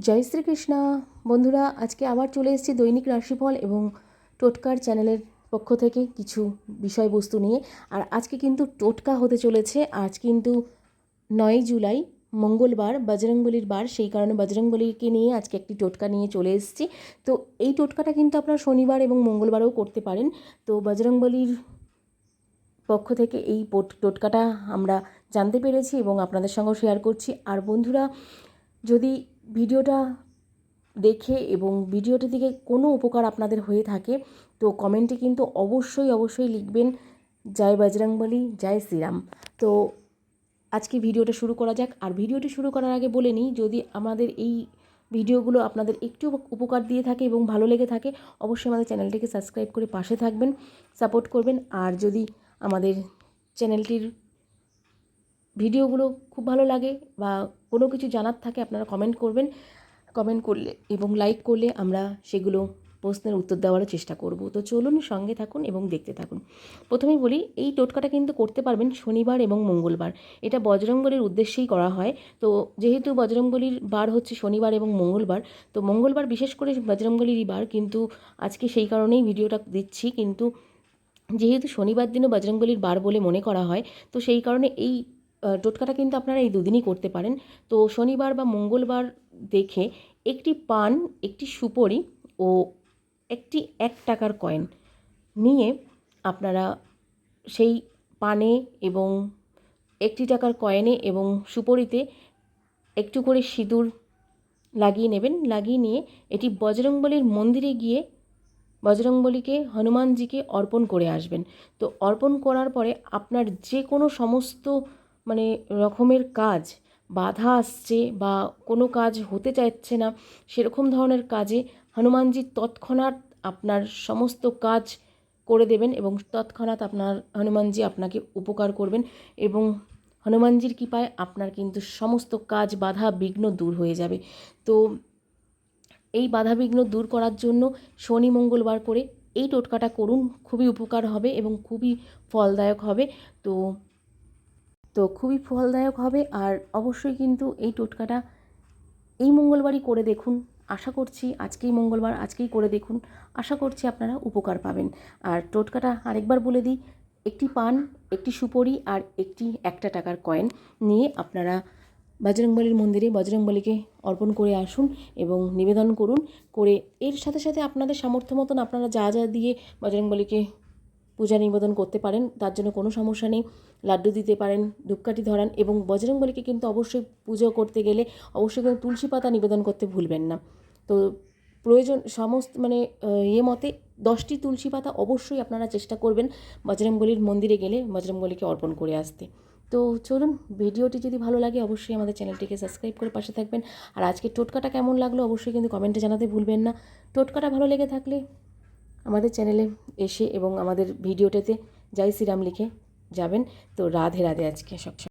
জয় শ্রীকৃষ্ণা। বন্ধুরা, আজকে আবার চলে এসেছি দৈনিক রাশিফল এবং টোটকার চ্যানেলের পক্ষ থেকে কিছু বিষয়বস্তু নিয়ে। আর আজকে কিন্তু টোটকা হতে চলেছে। আজ কিন্তু নয় জুলাই, মঙ্গলবার, বজরংবলির বার। সেই কারণে বজরংবলিকে নিয়ে আজকে একটি টোটকা নিয়ে চলে এসেছি। তো এই টোটকাটা কিন্তু আপনারা শনিবার এবং মঙ্গলবারেও করতে পারেন। তো বজরংবলির পক্ষ থেকে এই টোটকাটা আমরা জানতে পেরেছি এবং আপনাদের সঙ্গেও শেয়ার করছি। আর বন্ধুরা, যদি ভিডিওটা দেখে এবং ভিডিওটি থেকে কোনো উপকার আপনাদের হয়ে থাকে, তো কমেন্টে কিন্তু অবশ্যই অবশ্যই লিখবেন, জয় বজরংবলী, জয় শ্রীরাম। তো আজকে ভিডিওটা শুরু করা যাক। আর ভিডিওটি শুরু করার আগে বলে নিই, যদি আমাদের এই ভিডিওগুলো আপনাদের একটু উপকার দিয়ে থাকে এবং ভালো লেগে থাকে, অবশ্যই আমাদের চ্যানেলটিকে সাবস্ক্রাইব করে পাশে থাকবেন, সাপোর্ট করবেন। আর যদি আমাদের চ্যানেলটির ভিডিওগুলো খুব ভালো লাগে বা কোনো কিছু জানার থাকে আপনারা কমেন্ট করবেন। কমেন্ট করলে এবং লাইক করলে আমরা সেগুলো প্রশ্নের উত্তর দেওয়ার চেষ্টা করব। তো চলুন সঙ্গে থাকুন এবং দেখতে থাকুন। প্রথমেই বলি, এই টোটকাটা কিন্তু করতে পারবেন শনিবার এবং মঙ্গলবার। এটা বজরঙ্গলির উদ্দেশ্যেই করা হয়। তো যেহেতু বজরঙ্গলির বার হচ্ছে শনিবার এবং মঙ্গলবার, তো মঙ্গলবার বিশেষ করে বজরংবলিরই বার কিন্তু আজকে সেই কারণেই ভিডিওটা দিচ্ছি। কিন্তু যেহেতু শনিবার দিনও বজরংবলির বার বলে মনে করা হয়, তো সেই কারণে এই টোটকাটা কিন্তু আপনারা এই দুদিনই করতে পারেন। তো শনিবার বা মঙ্গলবার দেখে একটি পান, একটি সুপরি ও একটি এক টাকার কয়েন নিয়ে আপনারা সেই পানে এবং একটি টাকার কয়েনে এবং সুপরিতে একটু করে সিঁদুর লাগিয়ে নেবেন। লাগিয়ে নিয়ে এটি বজরংবলির মন্দিরে গিয়ে বজরংবলীকে, হনুমানজিকে অর্পণ করে আসবেন। তো অর্পণ করার পরে আপনার যে কোনো সমস্ত মানে রকমের কাজ, বাধা আসছে বা কোনো কাজ হতে চাইছে না, সেরকম ধরনের কাজে হনুমানজি তৎক্ষণাৎ আপনার সমস্ত কাজ করে দেবেন এবং তৎক্ষণাৎ আপনার হনুমানজি আপনাকে উপকার করবেন এবং হনুমানজির কৃপায় আপনার কিন্তু সমস্ত কাজ বাধা বিঘ্ন দূর হয়ে যাবে। তো এই বাধা বিঘ্ন দূর করার জন্য শনি মঙ্গলবার করে এই টোটকাটা করুন, খুবই উপকার হবে এবং খুবই ফলদায়ক হবে। তো তো খুবই ফলদায়ক হবে। আর অবশ্যই কিন্তু এই টোটকাটা এই মঙ্গলবারই করে দেখুন। আশা করছি আজকেই মঙ্গলবার, আজকেই করে দেখুন। আশা করছি আপনারা উপকার পাবেন। আর টোটকাটা আরেকবার বলে দিই, একটি পান, একটি সুপরি আর একটি একটা টাকার কয়েন নিয়ে আপনারা বজরংবলীর মন্দিরে বজরংবলীকে অর্পণ করে আসুন এবং নিবেদন করুন। করে এর সাথে সাথে আপনাদের সামর্থ্য মতন আপনারা যা যা দিয়ে বজরংবলীকে পূজা নিবেদন করতে পারেন, তার জন্য কোনো সমস্যা নেই। লাড্ডু দিতে পারেন, ধূপকাঠি ধরান এবং বজরংবলীকে কিন্তু অবশ্যই পুজো করতে গেলে অবশ্যই কিন্তু তুলসী পাতা নিবেদন করতে ভুলবেন না। তো প্রয়োজন, সমস্ত মানে ইয়ে মতে দশটি তুলসী পাতা অবশ্যই আপনারা চেষ্টা করবেন বজরংবলীর মন্দিরে গেলে বজরংবলীকে অর্পণ করে আসতে। তো চলুন, ভিডিওটি যদি ভালো লাগে অবশ্যই আমাদের চ্যানেলটিকে সাবস্ক্রাইব করে পাশে থাকবেন। আর আজকে টোটকাটা কেমন লাগল অবশ্যই কিন্তু কমেন্টে জানাতে ভুলবেন না। টোটকাটা ভালো লেগে থাকলে আমাদের চ্যানেলে এসে এবং আমাদের ভিডিওটাতে জয় শ্রীরাম লিখে যাবেন। তো রাধে রাধে আজকে সব